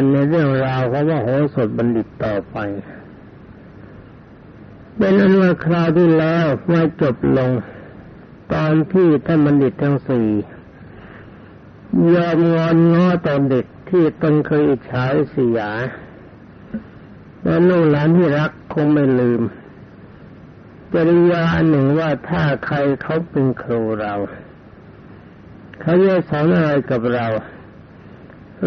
นในเรื่องราวของว่าโหสถบัณฑิตต่อไป เป็นอันว่าคราวที่แล้วมาจบลง ตอนที่ท่านบัณฑิตทั้งสี่ยอมงอนง้อตอนเด็กที่ตนเคยอิจฉาเสียและลูกหลานที่รักคงไม่ลืมจริยาหนึ่งว่าถ้าใครเขาเป็นครูเรา เขาจะสอนอะไรกับเรา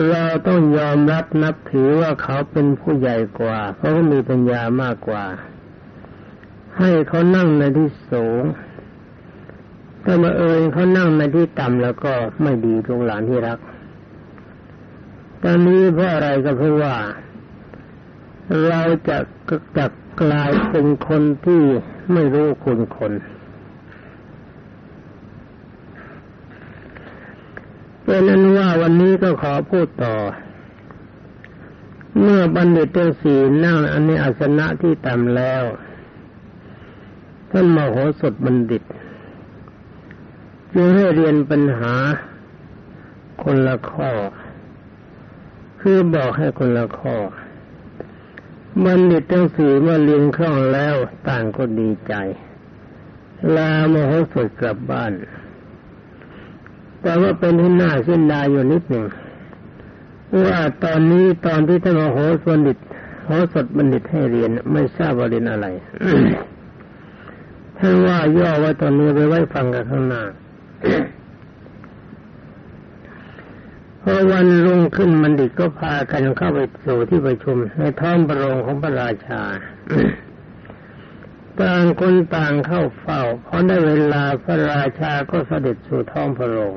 เราต้องยอมรับนับถือว่าเขาเป็นผู้ใหญ่กว่า เขาก็มีปัญญามากกว่า ให้เขานั่งในที่สูง ถ้ามาเอ่ยเขานั่งในที่ต่ำแล้วก็ไม่ดีลูกหลานที่รัก ตอนนี้เพราะอะไรก็เพราะว่า เราจะจะกลายเป็นคนที่ไม่รู้คุณคน เป็นนั้นว่าวันนี้ก็ขอพูดต่อ เมื่อบัณฑิตทั้งสี่นั่งอันนี้อาสนะที่ต่ำแล้ว ท่านมโหสถบัณฑิตจึงให้เรียนปัญหาคนละข้อ คือบอกให้คนละข้อบัณฑิตทั้งสี่เมื่อเรียนคล่องแล้วต่างก็ดีใจ ลาโมโหสดกลับบ้าน แต่ว่าเป็นที่น่าเส้นดายอยู่นิดหนึ่งว่าตอนนี้ตอนที่ท่านโมโหสบัณฑิตโหสดบัณฑิตให้เรียน ไม่ทราบว่าเรียนอะไรท่านว่าย่อไว้ตอนนี้ไปไว้ฟังกันข้างหน้าพอวันรุ่งขึ้นมันดิก็พากันเข้าไปสู่ที่ประชุม ในท้องประโรงของพระราชาต่างคนต่างเข้าเฝ้าพอได้เวลาพระราชาก็เสด็จสู่ท้องพระโรง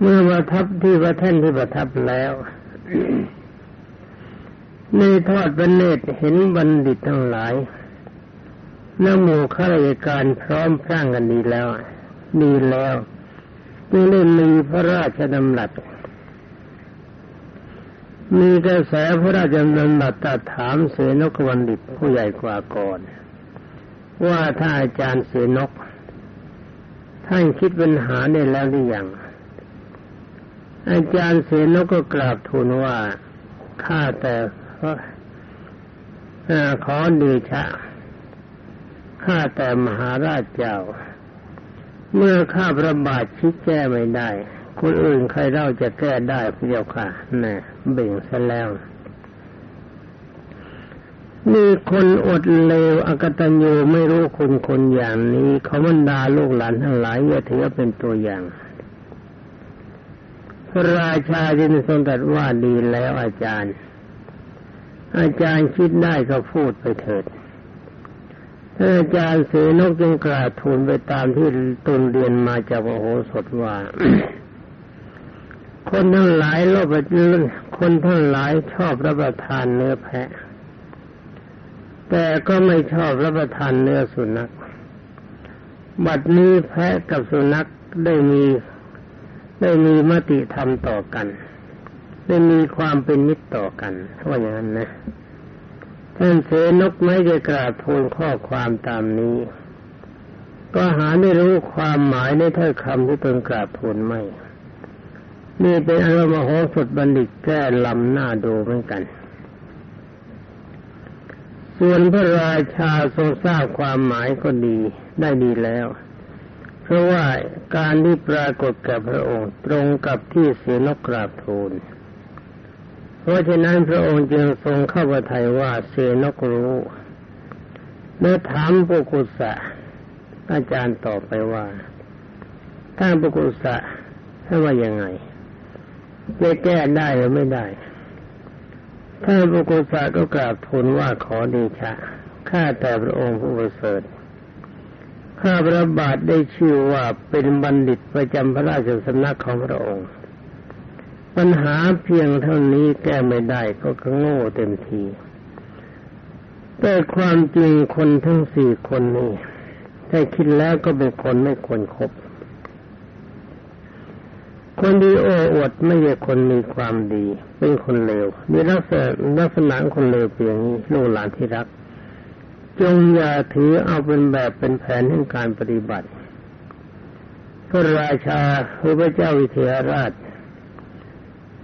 เมื่อประทับที่พระแท่นที่ประทับแล้วในทอดพระเนตรเห็นบัณฑิตทั้งหลายน้ำมูข้าราชการพร้อมพร่างกันดีแล้ว ดีแล้วจึงได้มีพระราชดำรัสมีกระแสพระราชดำรัสตัดถามเสนกวันดิตผู้ใหญ่กว่าก่อน ว่าถ้าอาจารย์เสนกท่านคิดปัญหาได้แล้วหรือยัง อาจารย์เสนกก็กราบทูลว่าข้าแต่ขอเดชะข้าแต่มหาราชเจ้า เมื่อข้าประบาทคิดแก้ไม่ได้ คนอื่นใครเล่าจะแก้ได้พระเจ้าค่ะน่เบ่งซะแล้วมีคนอดเลวอกตัญญูไม่รู้คุณคนอย่างนี้เขาบรรดาลูกหลานทั้งหลายอย่าถือเป็นตัวอย่าง พระราชาจึงทรงตรัสว่าดีแล้วอาจารย์ อาจารย์คิดได้ก็พูดไปเถิดอาจารย์เสนกจึงกราบทูลไปตามที่ตนเรียนมาจากโอโหสถว่า คนทั้งหลายรบคนทั้งหลายชอบรับประทานเนื้อแพะ แต่ก็ไม่ชอบรับประทานเนื้อสุนัข บัดนี้แพะกับสุนัขได้มี ได้มีมติธรรมต่อกัน ได้มีความเป็นมิตรต่อกันว่าอย่างนั้นนะท่านเสนกไม่ได้กราบทูลข้อความตามนี้ ก็หาไม่รู้ความหมายในถ้อยคำที่ตนกราบทูลไม่นี่เป็นอารมณ์โหสถบัณฑิตแก้ลำหน้าดูเหมือนกัน ส่วนพระราชาทรงทราบความหมายก็ดีได้ดีแล้ว เพราะว่าการที่ปรากฏกับพระองค์ตรงกับที่เสนกกราบทูล เพราะฉะนั้นพระองค์จึงทรงเข้าประทัยว่าเสนกรู้เมื่อถามปุกุสะอาจารย์ตอบไปว่าถ้าปุกุสะถ้าว่ายังไงจะแก้ได้หรือไม่ได้ถ้าปุกุสะก็กราบทูลว่าขอดีชะข้าแต่พระองค์ผู้ประเสริฐ ข้าพระบาทได้ชื่อว่าเป็นบัณฑิตประจำพระราชสำนักของพระองค์ ปัญหาเพียงเท่านี้แก้ไม่ได้ก็โง่เต็มที แต่ความจริงคนทั้งสี่คนนี้ถ้าคิดแล้วก็เป็นคนไม่ควรครบคนดีโอ้อวดไม่ใช่คนมีความดี เป็นคนเลวมีลักษณะลักษณะคนเลวเพียงนี้ลูกหลานที่รัก จงอย่าถือเอาเป็นแบบเป็นแผนให้การปฏิบัติ พระราชาคือพระเจ้าวิเทหราช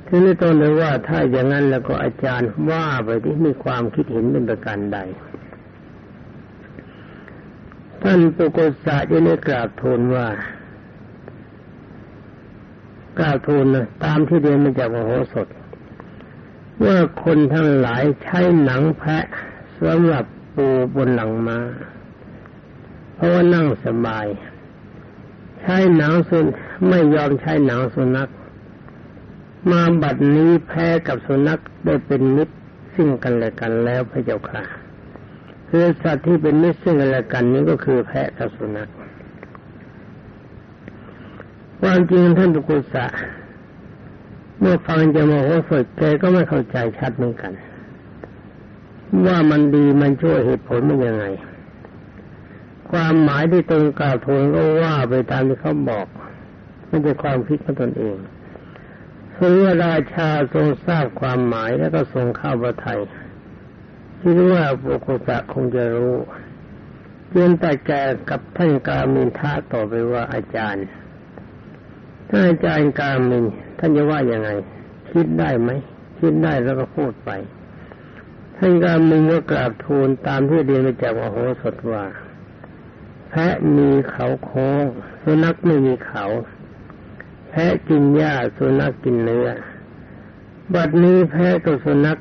ทีนี้ต้นเลยว่าถ้าอย่างนั้นแล้วก็อาจารย์ว่าไปที่มีความคิดเห็นเป็นประการใด ท่านปุกษะจะได้กราบทูลว่ากราบทูลนะตามที่เรียนมาจากมโหสถว่าคนทั้งหลายใช้หนังแพะสำหรับ ปูบนหลังมา้าเพราะว่านั่งสบาย ใช้หนังสุนไม่ยอมใช้หนังสุนัข มาบัดนี้แพ้กับสุนัขได้เป็นมิตรซึ่งกันและกันแล้วพระเจ้าค่ะคือสัตว์ที่เป็นมิตรซึ่งกันและกันนี้ก็คือแพะกับสุนัขความจริงท่านตุกุสะเมื่อฟังจะมโหสดแกก็ไม่เข้าใจชัดเหมือนกัน ว่ามันดีมันช่วยเหตุผลมันยังไง ความหมายที่ตรงกล่าวทูลก็ว่าไปตามที่เขาบอกไม่ใช่ความคิดของตนเองสุริราชาทรงทราบความหมายแล้วก็ทรงเข้าประทัยคิดว่าปุกุสะคงจะรู้เพียงแต่แกกับท่านกามินทะต่อไปว่าอาจารย์ท่านอาจารย์กามินท่านจะว่ายังไง คิดได้ไหมคิดได้แล้วก็พูดไป ท่านกามินก็กราบทูลตามที่เรียนมาจากมโหสถว่า แพะมีเขาโค้งสุนัขไม่มีเขา แพะกินหญ้าสุนัขกินเนื้อ บัดนี้แพะกับสุนัข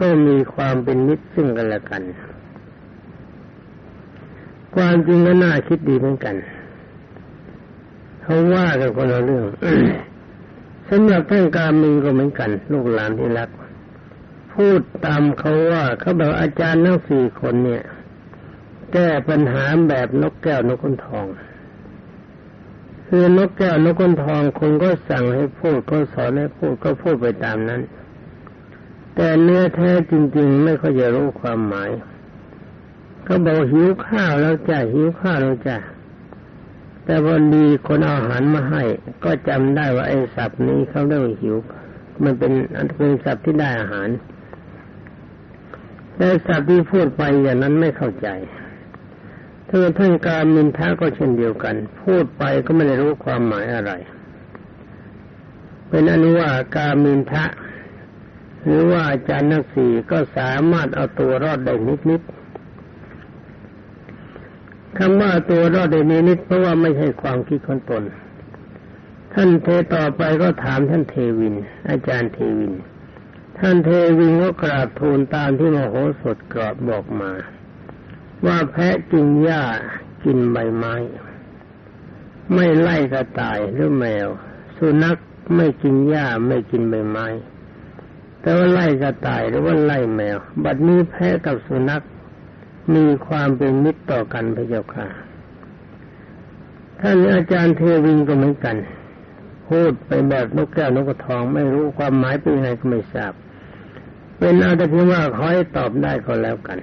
ก็มีความเป็นมิตรซึ่งกันและกัน ความจริงก็น่าคิดดีเหมือนกันเขาว่ากันคนละเรื่องสำหรับท่านการมิงก็เหมือนกัน ลูกหลานที่รัก พูดตามเขาว่าเขาบอกอาจารย์ทั้งสี่คนเนี่ย แก้ปัญหาแบบนกแก้วนกขุนทอง คือนกแก้วนกก้นทองคนก็สั่งให้พูดก็สอนให้พูดก็พูดไปตามนั้น แต่เนื้อแท้จริง ๆ ไม่ค่อยจะรู้ความหมายก็บอกหิวข้าวแล้วจ้ะหิวข้าวแล้วจ้ะแต่พอดีคนเอาอาหารมาให้ ก็จำได้ว่าไอ้สับนี้เขาเรียกว่าหิว มันเป็นอันเป็นสับที่ได้อาหาร แต่สับที่พูดไปอย่างนั้นไม่เข้าใจถ้าท่านการมินทาก็เช่นเดียวกัน พูดไปก็ไม่ได้รู้ความหมายอะไร เป็นอนุว่าการมินทะหรือว่าอาจารย์นักสี่ก็สามารถเอาตัวรอดได้นิดๆคำว่าตัวรอดได้นิดๆเพราะว่าไม่ใช่ความคิดของตน ท่านเทต่อไปก็ถามท่านเทวิน อาจารย์เทวิน ท่านเทวินก็กราบทูลตามที่มโหสถกราบบอกมา ว่าแพะกินหญ้ากินใบไม้ ไม่ไล่กระต่ายหรือแมว สุนัขไม่กินหญ้าไม่กินใบไม้ แต่ว่าไล่กระต่ายหรือว่าไล่แมว บัดนี้แพะกับสุนัขมีความเป็นมิตรต่อกันพระเจ้าค่ะท่านอาจารย์เทวินก็เหมือนกัน พูดไปแบบนกแก้วนกกระทองไม่รู้ความหมายเป็นยังไงก็ไม่ทราบ เป็นเอาแต่เพียงว่าขอให้ตอบได้ก็แล้วกัน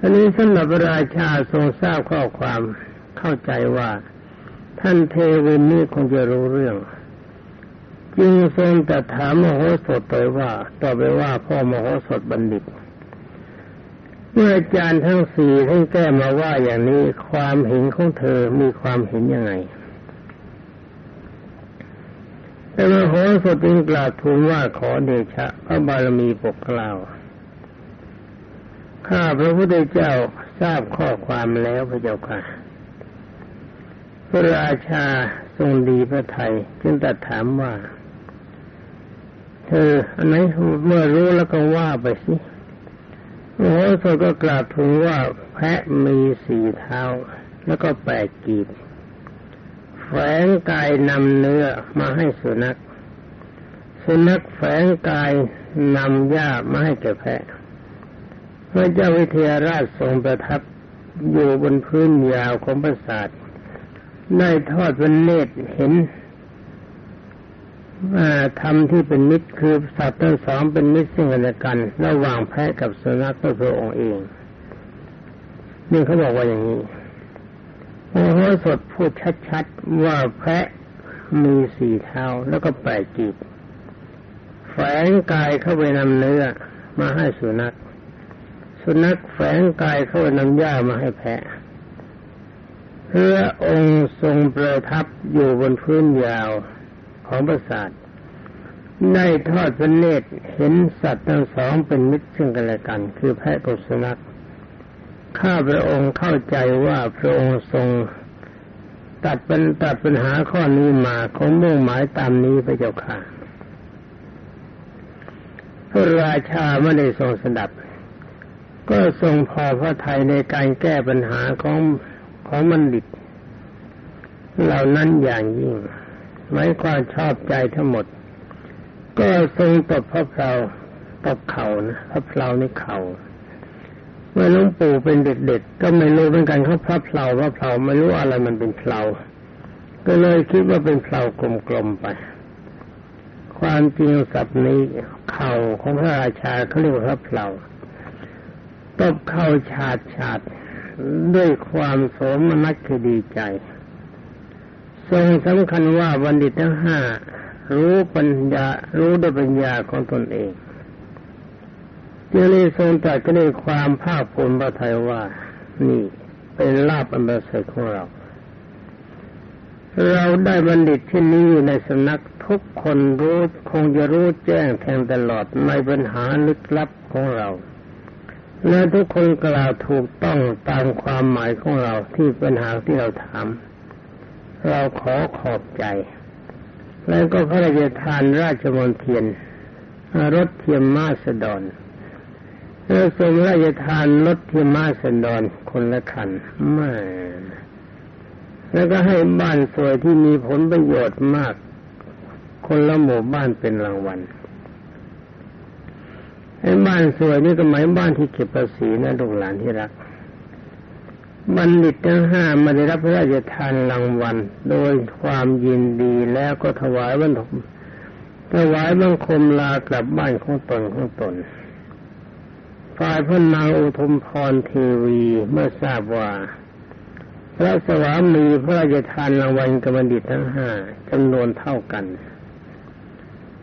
อันนี้สำหรับราชาทรงทราบข้อความเข้าใจว่า ท่านเทวินนี้คงจะรู้เรื่อง จึงทรงแต่ถามมโหสถไปว่าต่อไปว่าพ่อมโหสถบัณฑิต เมื่ออาจารย์ทั้งสี่ท่านแก้มาว่าอย่างนี้ความเห็นของเธอมีความเห็นยังไง แต่มโหสถจึงกล่าวทูลว่าขอเดชะ พระบารมีปกกล่าว ข้าพระพุทธเจ้าทราบข้อความแล้วพระเจ้าค่ะ พระราชาทรงดีพระไทยจึงตัดถามว่า เธออันไหนเมื่อรู้แล้วก็ว่าไปสิโอ้โหสก็กราบทูลว่าแพะมีสี่เท้า แล้วก็แปดกีบ แฝงกายนำเนื้อมาให้สุนัข สุนัขแฝงกายนำหญ้ามาให้แก่แพะพระเจ้าวิเทหราชทรงประทับอยู่บนพื้นยาวของปราสาทได้ทอดพระเนตรเห็นธรรมที่เป็นมิตรคือสัตว์ทั้งสองเป็นมิตรซึ่งกันและกัน ระหว่างแพะกับสุนัขก็พระองค์เองนี่เขาบอกว่าอย่างนี้ โอ้โหสดพูดชัดๆว่าแพะมีสี่เท้าแล้วก็แปดจีบแฝงกายเข้าไปนำเนื้อมาให้สุนัข สุนัขแฝงกายเข้าไปนำหญ้ามาให้แพะเพื่อองค์ทรงประทับอยู่บนพื้นยาวของประสาทได้ทอดพระเนตรเห็นสัตว์ทั้งสองเป็นมิตรซึ่งกันและกัน คือแพะกับสุนัข ข้าพระองค์เข้าใจว่าพระองค์ทรง ตัดเป็นตัดปัญหาข้อนี้มาคงมุ่งหมายตามนี้พระเจ้าค่ะพระราชาไม่ได้ทรงสดับ ก็ทรงพอพระทัยในการแก้ปัญหาของของมันดิตเหล่านั้นอย่างยิ่งหมายความชอบใจทั้งหมด ก็ทรงตบพระเพลาตบเข่านะพระเพลาในเข่า เมื่อหลวงปู่เป็นเด็กๆก็ไม่รู้เหมือนกันเขาพระเพลาพระเพลาไม่รู้อะไรมันเป็นเพลาก็เลยคิดว่าเป็นเพลากลมๆไป ความจริงสับนี้เข่าของพระราชาเขาเรียกว่าพระเพลาตบเข่าฉาดฉาดด้วยความโสมนัสคือดีใจ ทรงสำคัญว่าบัณฑิตทั้งห้ารู้ปัญญารู้ด้วยปัญญาของตนเอง จึงได้ทรงตรัสก็ได้ความภาคภูมิพระทัยว่า นี่เป็นลาบอันประเสริฐของเรา เราได้บัณฑิตที่นี้ในสำนักทุกคนรู้คงจะรู้แจ้งแทงตลอดในปัญหาลึกลับของเรา และทุกคนกล่าวถูกต้องตามความหมายของเราที่ปัญหาที่เราถาม เราขอขอบใจ แล้วก็พระราชทานราชมนเทียนรถเทียมมาสดอน แล้วทรงราชทานรถทียมาสนดอนคนละคันมาแล้วก็ให้บ้านสวยที่มีผลประโยชน์มาก คนละหมู่บ้านเป็นรางวัลไอ้บ้านสวยนี่ก็หมายบ้านที่เก็บภาษีนะลูกหลานที่รัก บัณฑิตทั้งห้ามาได้รับพระราชทานรางวัล โดยความยินดีแล้วก็ถวายบัญคมถวายบังคมลากลับบ้านของตนของตน ฝ่ายพระนางอุทุมพรเทวีเมื่อทราบว่า พระสวามีพระราชทานรางวัลกบบัณฑิตทั้งห้าจำนวนเท่ากัน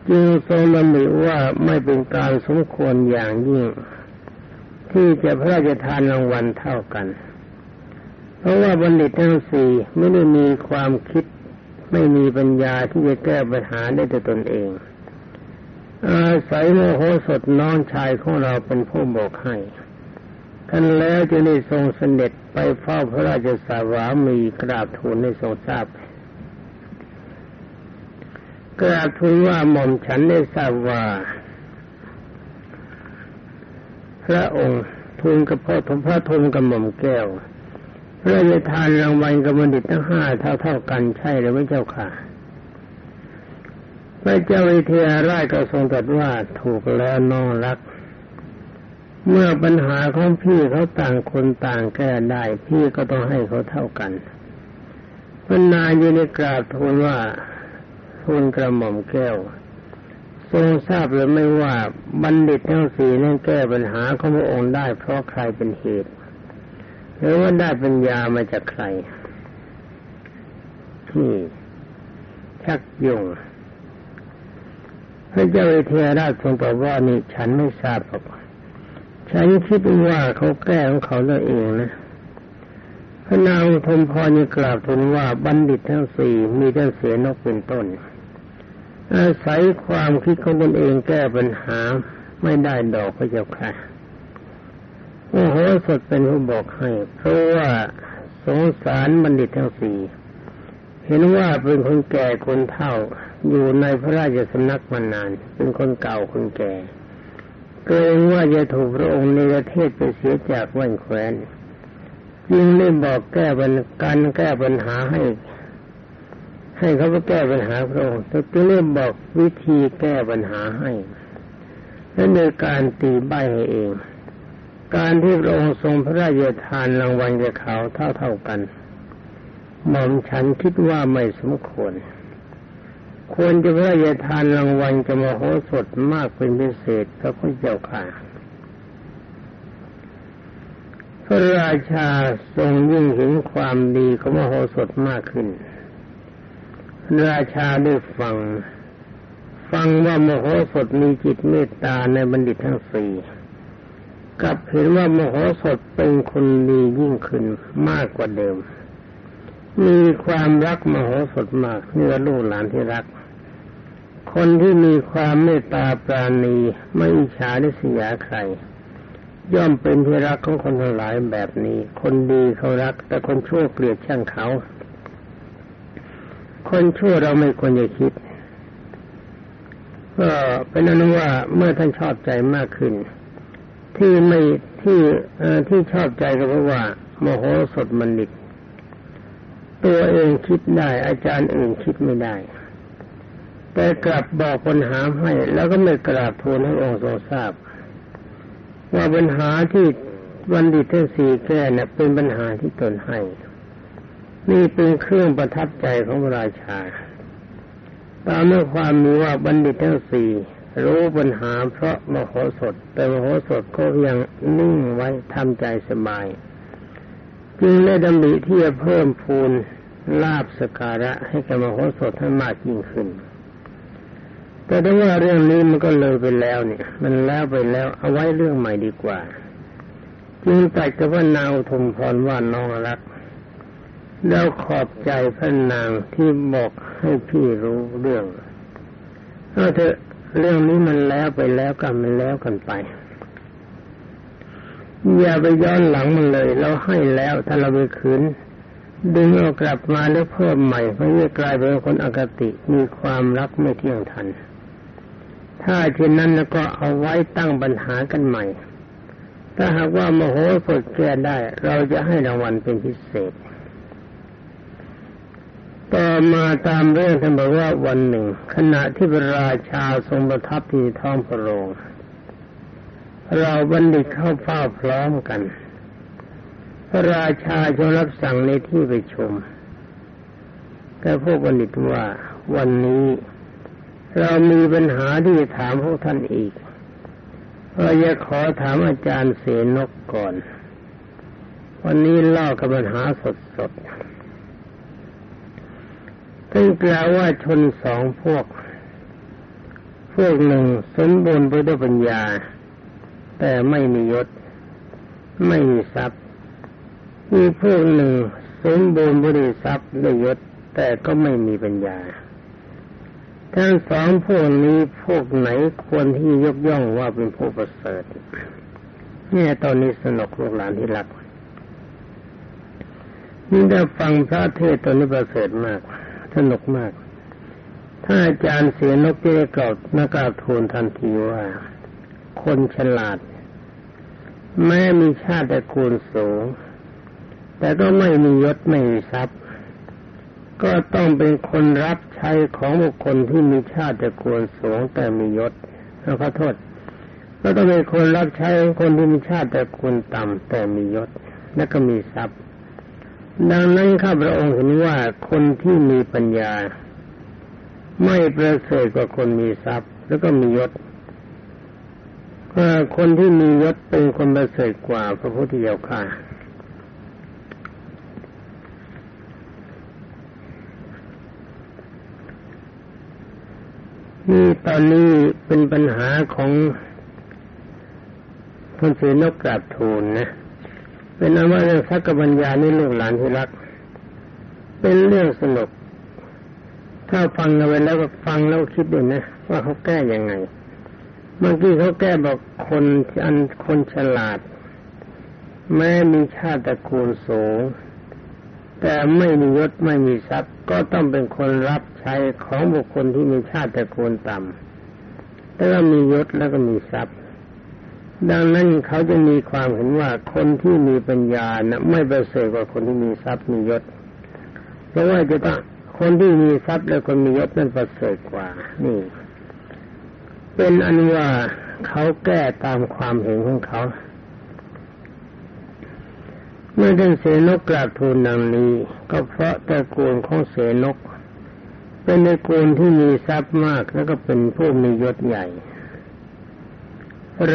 จึงทรงดำริว่าไม่เป็นการสมควรอย่างยิ่ง ที่จะพระราชทานรางวัลเท่ากัน เพราะว่าบัณฑิตทั้งสี่ไม่ได้มีความคิดไม่มีปัญญาที่จะแก้ปัญหาได้แต่ตนเอง อาศัยโมโหสดน้องชายของเราเป็นผู้บอกให้ท่านแล้วจะได้ทรงเสด็จไปเฝ้าพระราชสาวามีกราบทูลให้ทรงทราบกราบทูลว่าหม่อมฉันได้ทราบว่า พระองค์ทูลกับพ่อทมพระทมกับหม่อมแก้วพระราชทานรางวัลกับบัณฑิตทั้งห้าเท่าเท่ากันใช่หรือไม่เจ้าค่ะ ระเจ้าวิเทหราชก็ทรงตรัสว่าถูกแล้วน้องรัก เมื่อปัญหาของพี่เขาต่างคนต่างแก้ได้พี่ก็ต้องให้เขาเท่ากันพระนายยู่ในกราบทูลว่าทูลกระหม่อมแก้ว ทรงทราบหรือไม่ว่าบัณฑิตทั้งสี่นั้นแก้ปัญหาของพระองค์ได้เพราะใครเป็นเหตุ หรือว่าได้ปัญญามาจากใครนี่ชักยง ระเจ้าเทราชทรงตอบว่านี่ฉันไม่ทราบหรอกฉันคิดว่าเขาแก้ของเขาตัวเองนะพระนางทมพรยังกล่าวทูลว่าบัณฑิตทั้งสี่มีท่านเสียนกเป็นต้น อาศัยความคิดของตนเองแก้ปัญหาไม่ได้ดอกพระเจ้าค่ะโอ้โหสดเป็นผู้บอกให้ เพราะว่าสงสารบัณฑิตทั้งสี่เห็นว่าเป็นคนแก่คนเฒ่า อยู่ในพระราชสำนักมานาน เป็นคนเก่าคนแก่เกรงว่าจะถูกพระองค์ในประเทศไปเสียจากวันแควนจึงได้บอกแก้ปัญการแก้ปัญหาให้ ให้เขาไปแก้ปัญหาพระองค์แต่จึงเริ่มบอกวิธีแก้ปัญหาให้และโดยการตีใบให้เอง การที่พระองค์ทรงพระราชทานรางวัลแก่เขาเท่าเท่ากันหม่อมฉันคิดว่าไม่สมควร ควรจะพระราชทานรางวัลกับมโหสถมากเป็นพิเศษพระพุทธเจ้าค่ะพระราชาทรงยิ่งเห็นความดีของมโหสถมากขึ้น ราชาได้ฟัง ฟังว่ามโหสถมีจิตเมตตาในบัณฑิตทั้งสี่กับเห็นว่ามโหสถเป็นคนดียิ่งขึ้นมากกว่าเดิม มีความรักมโหสถมากเนื้อลูกหลานที่รัก คนที่มีความเมตตาปราณีไม่ฉาริษยาใคร ย่อมเป็นที่รักของคนทั้งหลายแบบนี้ คนดีเขารัก แต่คนชั่วเกลียดช่างเขา คนชั่วเราไม่ควรจะคิดก็เป็นอนุว่าเมื่อท่านชอบใจมากขึ้น ที่ไม่ที่ที่ชอบใจก็เพราะว่า โมโหสดมันดิตตัวเองคิดได้อาจารย์อื่นคิดไม่ได้ แต่กลับบอกปัญหาให้ แล้วก็ไม่กราบทูลให้องค์ทรงทราบ ว่าปัญหาที่วันดิตทั้งสี่แก้เนี่ยเป็นปัญหาที่ตนให้ นี่เป็นเครื่องประทับใจของระราชา ตามเมื่อความมีว่าบัณฑิตทั้งสี่รู้ปัญหาเพราะมโหสถ แต่มโหสถก็ยังนิ่งไว้ทำใจสบาย จึงได้ดำริที่จะเพิ่มพูนลาบสการะให้กับมโหสถให้มากยิ่งขึ้น แต่ถ้าว่าเรื่องนี้มันก็เลยไปแล้วเนี่ย มันแล้วไปแล้วเอาไว้เรื่องใหม่ดีกว่าจึงตัดกับว่านางทมพรว่าน้องรักเราขอบใจพระนางที่บอกให้พี่รู้เรื่องเอาเถอะเรื่องนี้มันแล้วไปแล้วกันมันแล้วกันไป อย่าไปย้อนหลังมันเลย เราให้แล้วถ้าเราไปคืนดึงเอากลับมาแล้วเพิ่มใหม่เพราะจะกลายเป็นคนอกติมีความรักไม่เที่ยงทัน ถ้าเช่นนั้นแล้วก็เอาไว้ตั้งปัญหากันใหม่ ถ้าหากว่าโมโหสดแก้ได้ เราจะให้รางวัลเป็นพิเศษ ต่อมาตามเรื่องท่านบอกว่าวันหนึ่ง ขณะที่พระราชาทรงประทับที่ท้องพระโรงเราบัณฑิตเข้าเฝ้าพร้อมกัน พระราชาจะรับสั่งในที่ไปชมแต่พวกบัณฑิตว่าวันนี้ เรามีปัญหาที่ถามพวกท่านอีกเราจะขอถามอาจารย์เสนกก่อน วันนี้เล่ากับปัญหาสดๆท่านกล่าวว่าชนสองพวก พวกหนึ่งสมบูรณ์ไปด้วยปัญญา แต่ไม่มียศ ไม่มีทรัพย์ มีพวกหนึ่งสมบูรณ์บริทรัพย์ด้วยยศ แต่ก็ไม่มีปัญญา ทั้งสองพวกนี้พวกไหนควรที่ยกย่องว่าเป็นผู้ประเสริฐเนี่ยตอนนี้สนุกลูกหลานที่รักนี่ได้ฟังพระเทศตอนนี้ประเสริฐมาก สนุกมาก ถ้าอาจารย์เสียนกจะได้กล่าวนักกาทูลทันทีว่า คนฉลาด แม้มีชาติตระกูลสูง แต่ก็ไม่มียศไม่มีทรัพย์ ก็ต้องเป็นคนรับใช้ของบุคคลที่มีชาติตระกูลสูงแต่มียศแล้วขอโทษก็ต้องเป็นคนรับใช้คนที่มีชาติตระกูลต่ำแต่มียศและก็มีทรัพย์ ดังนั้นข้าพระองค์เห็นว่าคนที่มีปัญญา ไม่ประเสริฐกว่าคนมีทรัพย์ แล้วก็มียศคนที่มียศเป็นคนประเสริฐกว่าพระพุทธเจ้าค่ะ นี่ตอนนี้เป็นปัญหาของคนเสียนกกราบทูลนะ เป็นอว่าเรื่องสักกัญญานี่ลูกหลานที่รัก เป็นเรื่องสนุก ถ้าฟังกันไปแล้วก็ฟังแล้วคิดดูนะ ว่าเขาแก้ยังไง เมื่อกี้เขาแก้บอกคนอันคนฉลาด แม้มีชาติตระกูลสูง แต่ไม่มียศไม่มีทรัพย์ ก็ต้องเป็นคนรับใช้ของบุคคลที่มีชาติตระกูลต่ำแต่ว่ามียศแล้วก็มีทรัพย์ ดังนั้นเขาจะมีความเห็นว่าคนที่มีปัญญานะไม่ประเสริฐกว่าคนที่มีทรัพย์มียศ เพราะว่าจะต้องคนที่มีทรัพย์และคนมียศนั้นประเสริฐกว่า นี่ เป็นอันว่าเขาแก้ตามความเห็นของเขา เมื่อท่านเสนกกราบทูลดังนี้ ก็เพราะตระกูลของเสนก เป็นตระกูลที่มีทรัพย์มากแล้วก็เป็นผู้มียศใหญ่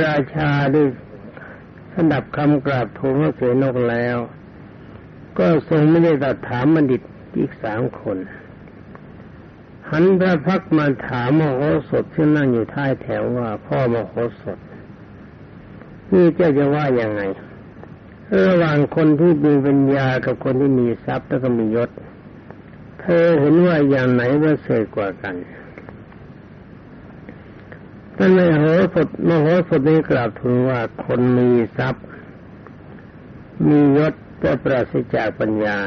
ราชาได้สดับคำกราบทูลของเสนกแล้ว ก็ทรงไม่ได้ตัดถามบัณฑิตอีกสามคน หันพระพักมาถามมโหสถที่นั่งอยู่ท้ายแถวว่าพ่อมโหสถนี่เจ้าจะว่ายังไง ระหว่างคนที่มีปัญญากับคนที่มีทรัพย์แล้วก็มียศ เธอเห็นว่าอย่างไหนว่าเสกกว่ากันท่านมโหสถมโหสถนี้กล่าวถึงว่าคนมีทรัพย์ มียศแต่ปราศจากปัญญา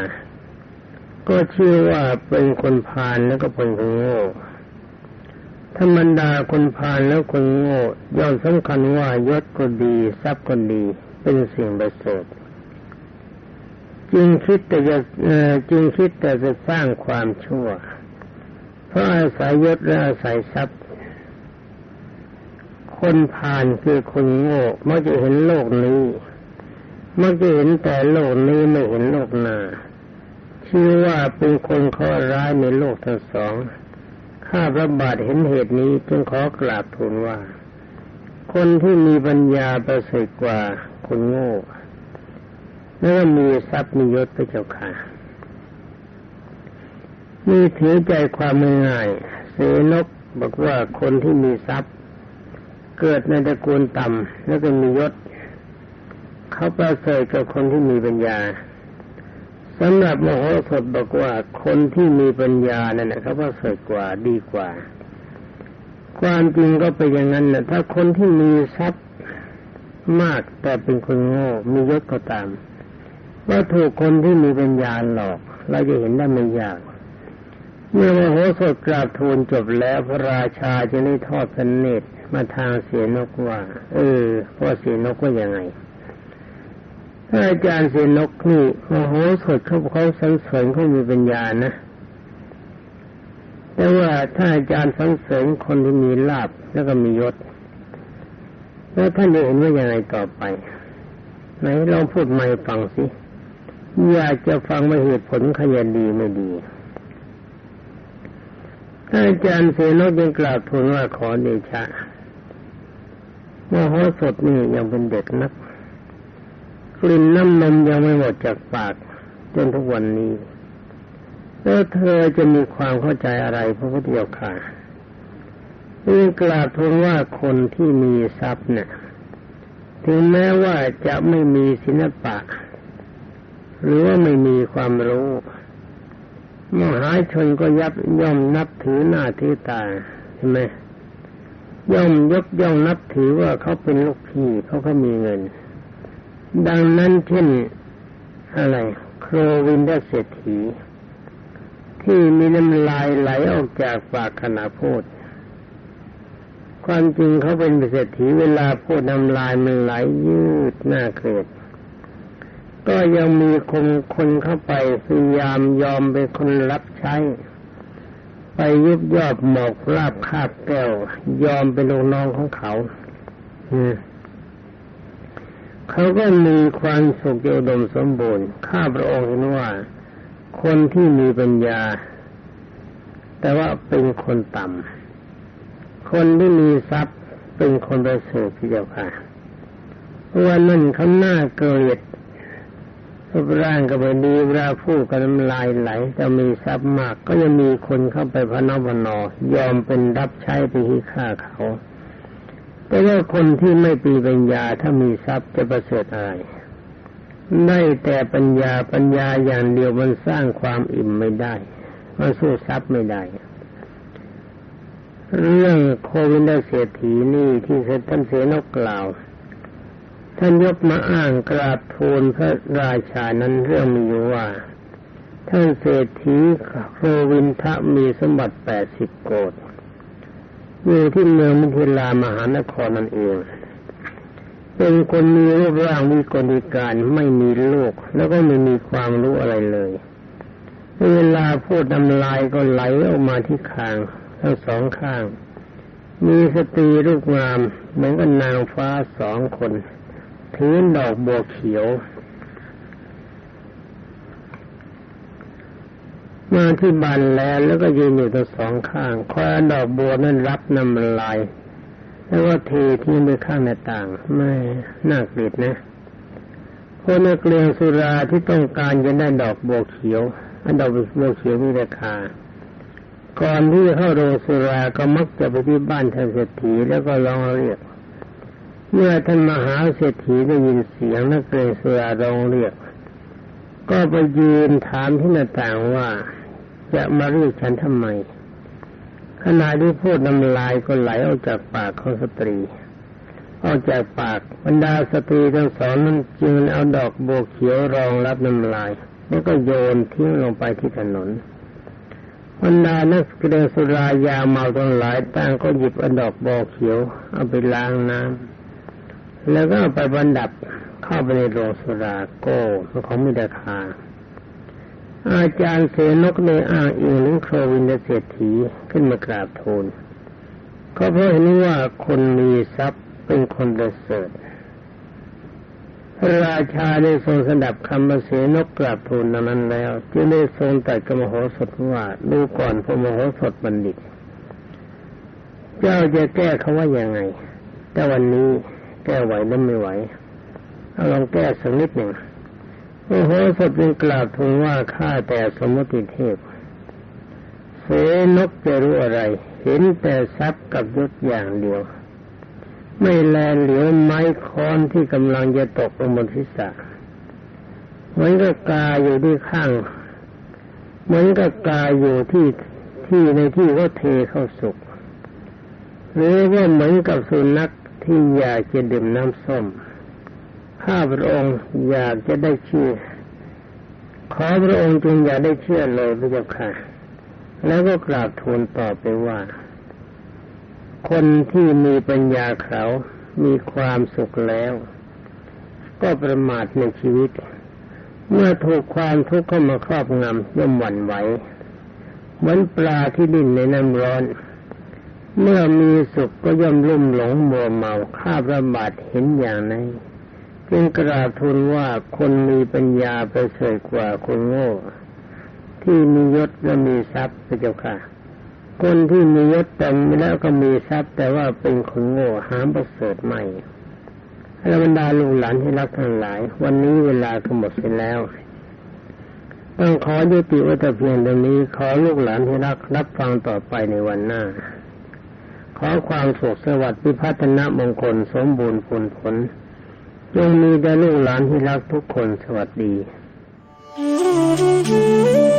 ก็ชื่อว่าเป็นคนพาลแล้วก็เป็นคนโง่ธรรมดาคนพาลแล้วคนโง่ย่อมสำคัญว่ายศก็ดี ทรัพย์ก็ดี เป็นสิ่งประเสริฐจึงคิดแต่จะจึงคิดแต่จะสร้างความชั่ว เพราะอาศัยยศและอาศัยทรัพย์ คนพาลคือคนโง่มักจะเห็นโลกนี้มักจะเห็นแต่โลกนี้ไม่เห็นโลกหน้าชื่อว่าเป็นคนข้อร้ายในโลกทั้งสอง ข้าพระบาทเห็นเหตุนี้จึงขอกราบทูลว่า คนที่มีปัญญาประเสริฐกว่า คนโง่ แล้วก็มีทรัพย์มียศพระเจ้าค่ะนี่ถือใจความง่ายเสนกบอกว่าคนที่มีทรัพย์ เกิดในตระกูลต่ำแล้วก็มียศ เขาประเสริฐกับคนที่มีปัญญาสำหรับมโหสถบอกว่าคนที่มีปัญญาเนั่นนะเขาประเสริฐกว่าดีกว่า ความจริงก็เป็นอย่างนั้นนะถ้าคนที่มีทรัพย์ มากแต่เป็นคนโง่มียศก็ตามว่าถูกคนที่มีปัญญาหลอก เราจะเห็นได้ไม่ยาก เมื่อมโหสถกราบทูลจบแล้วพระราชาจะได้ทอดพระเนตรมาทางเสียนกว่า เออพ่อเสียนกว่ายังไงถ้าอาจารย์เสียนกนี่มโหสถเขาเขาสังเสริญเขามีปัญญานะ แต่ว่าถ้าอาจารย์สังเสริญคนที่มีลาบแล้วก็มียศ แล้วท่านเห็นว่ายังไงต่อไป ไหนลองพูดใหม่ฟังสิ อยากจะฟังมาเหตุผลขยันดีไม่ดีถ้านอาจารย์เสนกยังกล่าวทูลว่าขอเดชะมโหสถนี่ยังเป็นเด็กนัก กลิ่นน้ำนมยังไม่หมดจากปากจนทุกวันนี้แล้วเธอจะมีความเข้าใจอะไรพระพุทธเจ้าค่ะ นี่งกล่าวทูลว่าคนที่มีทรัพย์เนี่ยถึงแม้ว่าจะไม่มีศิลปะ หรือว่าไม่มีความรู้มหาชนก็ยับย่อมนับถือหน้าถือตาใช่ไหมย่อมยกย่องนับถือว่าเขาเป็นลูกพี่เขาก็มีเงิน ดังนั้นเช่นอะไรโครวินดเศรษฐี ที่มีน้ำลายไหลออกจากปากขณะพูด ความจริงเขาเป็นเศรษฐีเวลาพูดน้ำลายมันไหลยืดหน้าเกลียดก็ยังมีคนคนเข้าไปพยายามยอมเป็นคนรับใช้ ไปยุบยอบหมอกลาบคาบแก้ว ยอมเป็นลูกน้องของเขาเขาก็มีความสุขอุดมสมบูรณ์ ข้าพระองค์เห็นว่า คนที่มีปัญญา แต่ว่าเป็นคนต่ำ คนที่มีทรัพย์เป็นคนประเสริฐที่เจ้าค่ะวันนั้นเขาหน้าเกลียดรูปร่างก็ไม่ดีเวลาพูดกันน้ำลายไหลจะมีทรัพย์มากก็ยังมีคนเข้าไปพนพนอยอมเป็นรับใช้ไปที่ฆ่าเขา แต่ว่าคนที่ไม่ปีปัญญาถ้ามีทรัพย์จะประเสริฐอะไรได้แต่ปัญญาปัญญาอย่างเดียวมันสร้างความอิ่มไม่ได้ มันสู้ทรัพย์ไม่ได้ เรื่องโควินดเศรษฐีนี่ที่ท่านเสนกกล่าว ท่านยกมาอ้างกราบทูลพระราชานั้นเรื่องมีอยู่ว่า ท่านเศรษฐีโควินทะมีสมบัติแปดสิบโกดอยู่ที่เมืองมิถิลามหานครนั่นเอง เป็นคนมีรูปร่างมีกลิการไม่มีลูกแล้วก็ไม่มีความรู้อะไรเลย เวลาพูดน้ำลายก็ไหลออกมาที่คาง ทั้งสองข้าง มีสตรีรูปงามเหมือนกับนางฟ้าสองคนถือดอกบัวเขียว มาที่บันแล้วแล้วก็ยืนอยู่ทั้งสองข้างคอยดอกบัวนั้นรับนำลายแล้วก็เททิ้งไปข้างหน้าต่าง ไม่น่าเกลียดนะคนนักเรียนสุราที่ต้องการจะได้ดอกบัวเขียวดอกบัวเขียวมีราคา ก่อนที่เข้าโรงสุราก็มักจะไปที่บ้านท่านเศรษฐีแล้วก็ร้องเรียก เมื่อท่านมหาเศรษฐีได้ยินเสียงนักเรียนสุราร้องเรียก ก็ไปยืนถามที่หน้าต่างว่า จะมาเรียกฉันทำไมขณะที่พูดน้ำลายก็ไหลออกจากปากของสตรีออกจากปากบรรดาสตรีทั้งสองนั้นจึงเอาดอกโบวเขียวรองรับน้ำลาย แล้วก็โยนทิ้งลงไปที่ถนน บรรดานักแสดงสุรายาเมาทั้งหลายต่างก็หยิบอดอกบวเขียว เอาไปล้างน้ำแล้วก็ไปบรรดับเข้าไปในโรงสุราโก้ของมีราคาอาจารย์เสนกในอ้างอิงถึงโควินเดเศรษฐีขึ้นมากราบทูลก็เพราะเห็นว่าคนมีทรัพย์เป็นคนประเสริฐ พระราชาได้ทรงสดับคำพระเสนกกราบทูลนั้นแล้ว จึงได้ทรงตรัสกับมโหสถว่าดูก่อนพระมโหสถบัณฑิต เจ้าจะแก้เขาว่ายังไง แต่วันนี้แก้ไหวหรือไม่ไหวเอาลองแก้สักนิดหนึ่งโอ้โหสดเป็นกล่าวทูลว่าข้าแต่สมมติเทพเสนกจะรู้อะไร เห็นแต่ทรัพย์กับยศอย่างเดียว ไม่แลเหลียวไม้ค้อนที่กำลังจะตกลงบนศีรษะเหมือนกับกาอยู่ที่ข้างเหมือนกับกาอยู่ที่ที่ในที่เขาเทเข้าสุกหรือว่าเหมือนกับสุนัขที่อยากจะดื่มน้ำส้ม ข้าพระองค์อยากจะได้ชื่อ ขอพระองค์จึงอย่าได้เชื่อเลยพระเจ้าค่ะ แล้วก็กราบทูลต่อไปว่า คนที่มีปัญญาเขามีความสุขแล้ว ก็ประมาทในชีวิต เมื่อถูกความทุกข์เข้ามาครอบงำย่อมหวั่นไหวเหมือนปลาที่ดิ้นในน้ำร้อน เมื่อมีสุขก็ย่อมลุ่มหลงมัวเมาข้าประบาทเห็นอย่างนั้นจึงกราบทูลว่าคนมีปัญญาไปเสริฐกว่าคนโง่ ที่มียศและมีทรัพย์พระเจ้าค่ะ คนที่มียศแต่แล้วก็มีทรัพย์ แต่ว่าเป็นคนโง่หามประเสริฐไม่และบรรดาลูกหลานที่รักทั้งหลาย วันนี้เวลาก็หมดไปแล้วต้องขอยุติว้แต่เพียงเท่านี้ขอลูกหลานที่รักรับฟังต่อไปในวันหน้า ขอความสุขสวัสดิ์พิพัฒนมงคลสมบูรณ์ผลผลจงมีแด่ลูกหลานที่รักทุกคนสวัสดี Thank you.